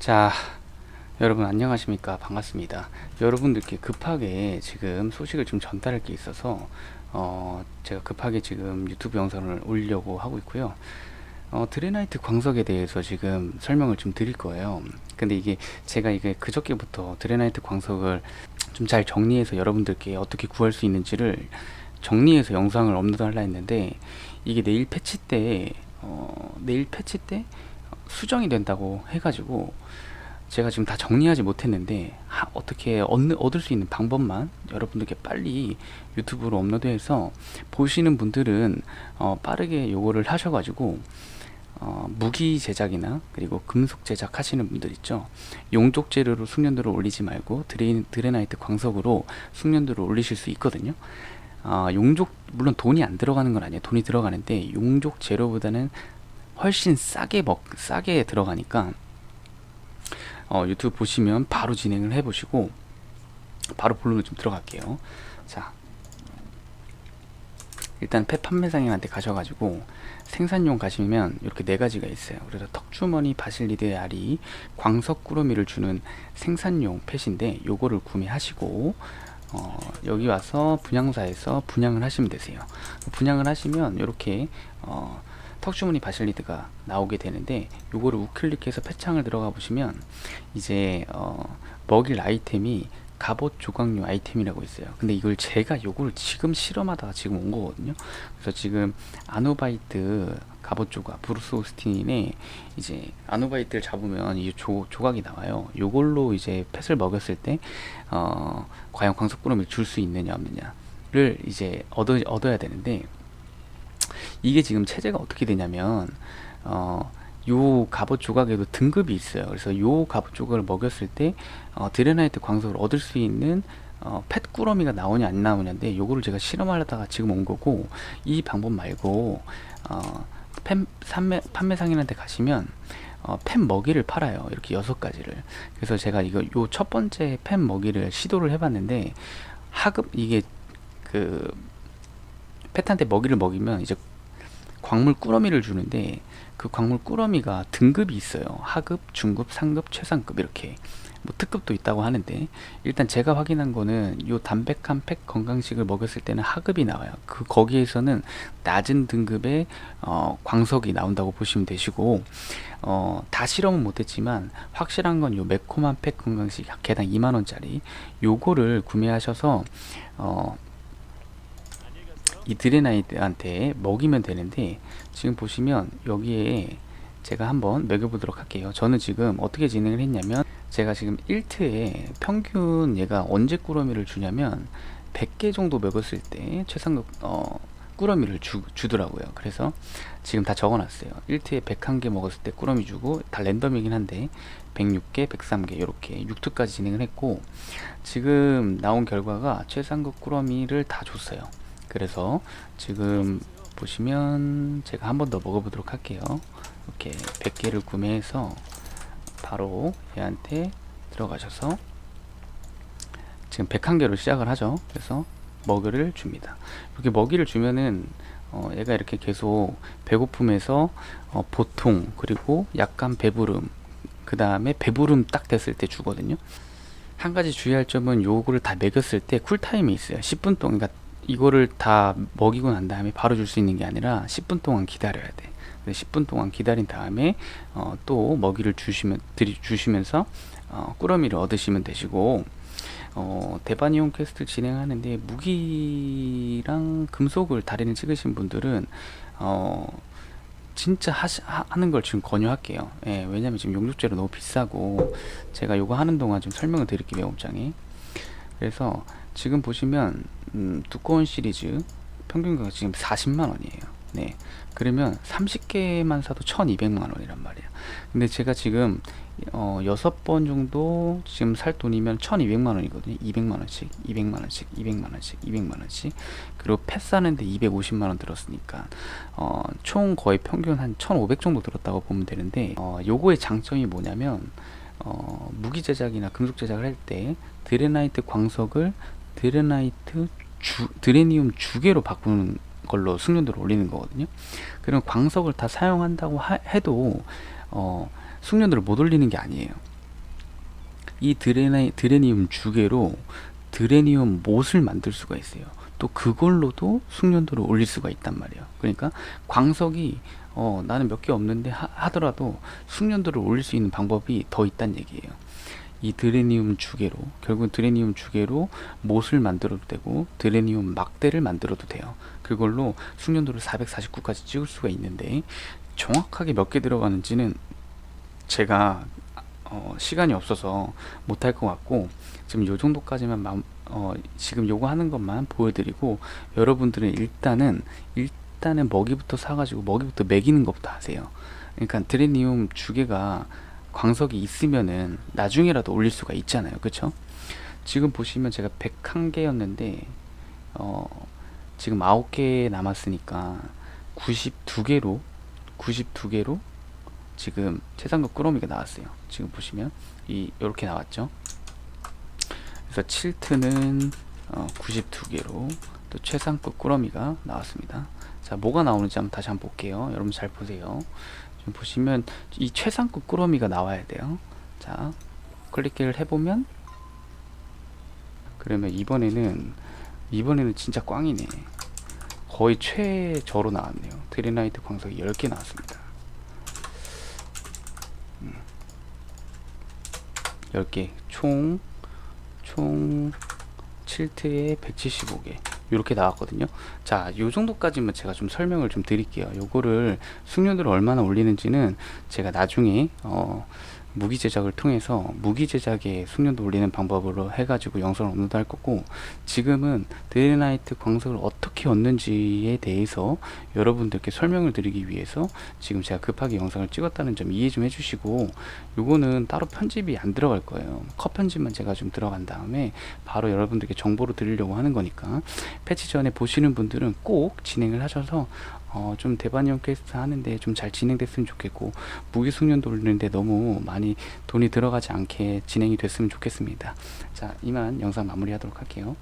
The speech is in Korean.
자, 여러분 안녕하십니까? 반갑습니다. 여러분들께 급하게 지금 소식을 좀 전달할 게 있어서 어, 제가 급하게 지금 유튜브 영상을 올리려고 하고 있고요. 어, 드레나이트 광석에 대해서 지금 설명을 좀 드릴 거예요. 근데 이게 제가 이게 그저께부터 드레나이트 광석을 좀 잘 정리해서 여러분들께 어떻게 구할 수 있는지를 정리해서 영상을 업로드하려 했는데 이게 내일 패치 때 어, 내일 패치 때 수정이 된다고 해가지고 제가 지금 다 정리하지 못했는데 하- 어떻게 얻는, 얻을 수 있는 방법만 여러분들께 빨리 유튜브로 업로드해서 보시는 분들은 어, 빠르게 요거를 하셔가지고 어, 무기 제작이나 그리고 금속 제작 하시는 분들 있죠? 용족 재료로 숙련도를 올리지 말고 드레, 드레나이트 광석으로 숙련도를 올리실 수 있거든요. 아, 용족 물론 돈이 안 들어가는 건 아니에요. 돈이 들어가는데 용족 재료보다는 훨씬 싸게 먹 싸게 들어가니까 어, 유튜브 보시면 바로 진행을 해보시고 바로 본론으로 좀 들어갈게요. 자, 일단 펫 판매상인한테 가셔가지고 생산용 가시면 이렇게 네 가지가 있어요. 그래서 턱주머니 바실리드의 알이 광석 꾸러미를 주는 생산용 펫인데 요거를 구매하시고 어, 여기 와서 분양사에서 분양을 하시면 되세요. 분양을 하시면 이렇게 어, 턱주머니 바실리드가 나오게 되는데 요거를 우클릭해서 패창을 들어가 보시면 이제 어, 먹일 아이템이 갑옷 조각류 아이템이라고 있어요. 근데 이걸 제가 요거를 지금 실험하다가 지금 온 거거든요. 그래서 지금 아노바이트 갑옷 조각 브루스 오스틴의 이제 아노바이트를 잡으면 이 조, 조각이 나와요. 요걸로 이제 펫을 먹였을 때 어, 과연 광석구름을 줄 수 있느냐 없느냐를 이제 얻어, 얻어야 되는데 이게 지금 체제가 어떻게 되냐면 어, 요 갑옷 조각에도 등급이 있어요. 그래서 요 갑옷 조각을 먹였을 때 어, 드레나이트 광석을 얻을 수 있는 어, 펫 꾸러미가 나오냐 안 나오냐인데 요거를 제가 실험하려다가 지금 온 거고 이 방법 말고 어, 팬, 판매, 판매상인한테 가시면 어, 팬 먹이를 팔아요. 이렇게 여섯 가지를. 그래서 제가 이거 요 첫 번째 팬 먹이를 시도를 해봤는데 하급 이게 그 펫한테 먹이를 먹이면 이제 광물 꾸러미를 주는데 그 광물 꾸러미가 등급이 있어요. 하급, 중급, 상급, 최상급 이렇게 뭐 특급도 있다고 하는데 일단 제가 확인한 거는 요 담백한 팩 건강식을 먹였을 때는 하급이 나와요. 그 거기에서는 낮은 등급의 어, 광석이 나온다고 보시면 되시고 어, 다 실험은 못했지만 확실한 건 요 매콤한 팩 건강식 개당 2만 원짜리 요거를 구매하셔서 어, 이 드레나이트한테 먹이면 되는데 지금 보시면 여기에 제가 한번 먹여보도록 할게요. 저는 지금 어떻게 진행을 했냐면 제가 지금 1트에 평균 얘가 언제 꾸러미를 주냐면 100개 정도 먹였을 때 최상급 어, 꾸러미를 주, 주더라고요. 그래서 지금 다 적어놨어요. 1트에 101개 먹었을 때 꾸러미 주고 다 랜덤이긴 한데 106개, 103개 이렇게 6트까지 진행을 했고 지금 나온 결과가 최상급 꾸러미를 다 줬어요. 그래서 지금 보시면 제가 한 번 더 먹어보도록 할게요. 이렇게 100개를 구매해서 바로 얘한테 들어가셔서 지금 101개로 시작을 하죠. 그래서 먹이를 줍니다. 이렇게 먹이를 주면은 어, 얘가 이렇게 계속 배고픔에서 어, 보통 그리고 약간 배부름 그 다음에 배부름 딱 됐을 때 주거든요. 한 가지 주의할 점은 요거를 다 먹였을 때 쿨타임이 있어요. 10분 동안 그러니까 이거를 다 먹이고 난 다음에 바로 줄 수 있는 게 아니라 10분 동안 기다려야 돼. 그래서 10분 동안 기다린 다음에 어, 또 먹이를 주시면 드리, 주시면서 어, 꾸러미를 얻으시면 되시고 어, 대바니온 퀘스트 진행하는데 무기랑 금속을 다리는 찍으신 분들은 어, 진짜 하시, 하, 하는 걸 지금 권유할게요. 예, 왜냐면 지금 용접재료 너무 비싸고 제가 요거 하는 동안 좀 설명을 드릴게요 매업장에. 그래서 지금 보시면 음, 두꺼운 시리즈 평균 가격 지금 40만 원이에요. 네. 그러면 30개만 사도 1200만 원이란 말이야. 근데 제가 지금 어, 6번 정도 지금 살 돈이면 1200만 원이거든요. 200만 원씩, 200만 원씩, 200만 원씩, 200만 원씩. 그리고 펫 사는데 250만 원 들었으니까 어, 총 거의 평균 한 1500 정도 들었다고 보면 되는데 어, 요거의 장점이 뭐냐면 어, 무기 제작이나 금속 제작을 할 때 드레나이트 광석을 드레나이트 주, 드레니움 주계로 바꾸는 걸로 숙련도를 올리는 거거든요. 그럼 광석을 다 사용한다고 하- 해도 어, 숙련도를 못 올리는 게 아니에요. 이 드레나, 드레니움 주계로 드레니움 못을 만들 수가 있어요. 또 그걸로도 숙련도를 올릴 수가 있단 말이에요. 그러니까 광석이 어, 나는 몇 개 없는데 하, 더라도 숙련도를 올릴 수 있는 방법이 더 있다는 얘기예요. 이 드레니움 주계로 결국 드레니움 주계로 못을 만들어도 되고 드레니움 막대를 만들어도 돼요. 그걸로 숙련도를 449까지 찍을 수가 있는데 정확하게 몇 개 들어가는지는 제가 어, 시간이 없어서 못할 것 같고 지금 요 정도까지만 마, 어, 지금 요거 하는 것만 보여드리고 여러분들은 일단은 일단은 먹이부터 사가지고 먹이부터 먹이는 것부터 하세요. 그러니까 드레니움 주계가 광석이 있으면은 나중에라도 올릴 수가 있잖아요. 그쵸? 지금 보시면 제가 101개였는데 어, 지금 9개 남았으니까 92개로 92개로 지금 최상급 꾸러미가 나왔어요. 지금 보시면 이 이렇게 나왔죠. 그래서 7트는 어, 92개로 또 최상급 꾸러미가 나왔습니다. 자, 뭐가 나오는지 한번 다시 한번 볼게요. 여러분 잘 보세요. 지금 보시면 이 최상급 꾸러미가 나와야 돼요. 자, 클릭을 해보면 그러면 이번에는 이번에는 진짜 꽝이네. 거의 최저로 나왔네요. 드레나이트 광석이 10개 나왔습니다. 음. 10개 총 총 7트에 175개 이렇게 나왔거든요. 자, 요 정도까지만 제가 좀 설명을 좀 드릴게요. 요거를 숙련도를 얼마나 올리는지는 제가 나중에 어, 무기 제작을 통해서 무기 제작에 숙련도 올리는 방법으로 해가지고 영상을 업로드 할 거고 지금은 데일나이트 광석을 어떻게 얻는지에 대해서 여러분들께 설명을 드리기 위해서 지금 제가 급하게 영상을 찍었다는 점 이해 좀 해주시고 요거는 따로 편집이 안 들어갈 거예요. 컷 편집만 제가 좀 들어간 다음에 바로 여러분들께 정보로 드리려고 하는 거니까 패치 전에 보시는 분들은 꼭 진행을 하셔서 어, 좀 대반영 퀘스트 하는데 좀 잘 진행됐으면 좋겠고 무기 숙련 돌리는데 너무 많이 돈이 들어가지 않게 진행이 됐으면 좋겠습니다. 자, 이만 영상 마무리하도록 할게요.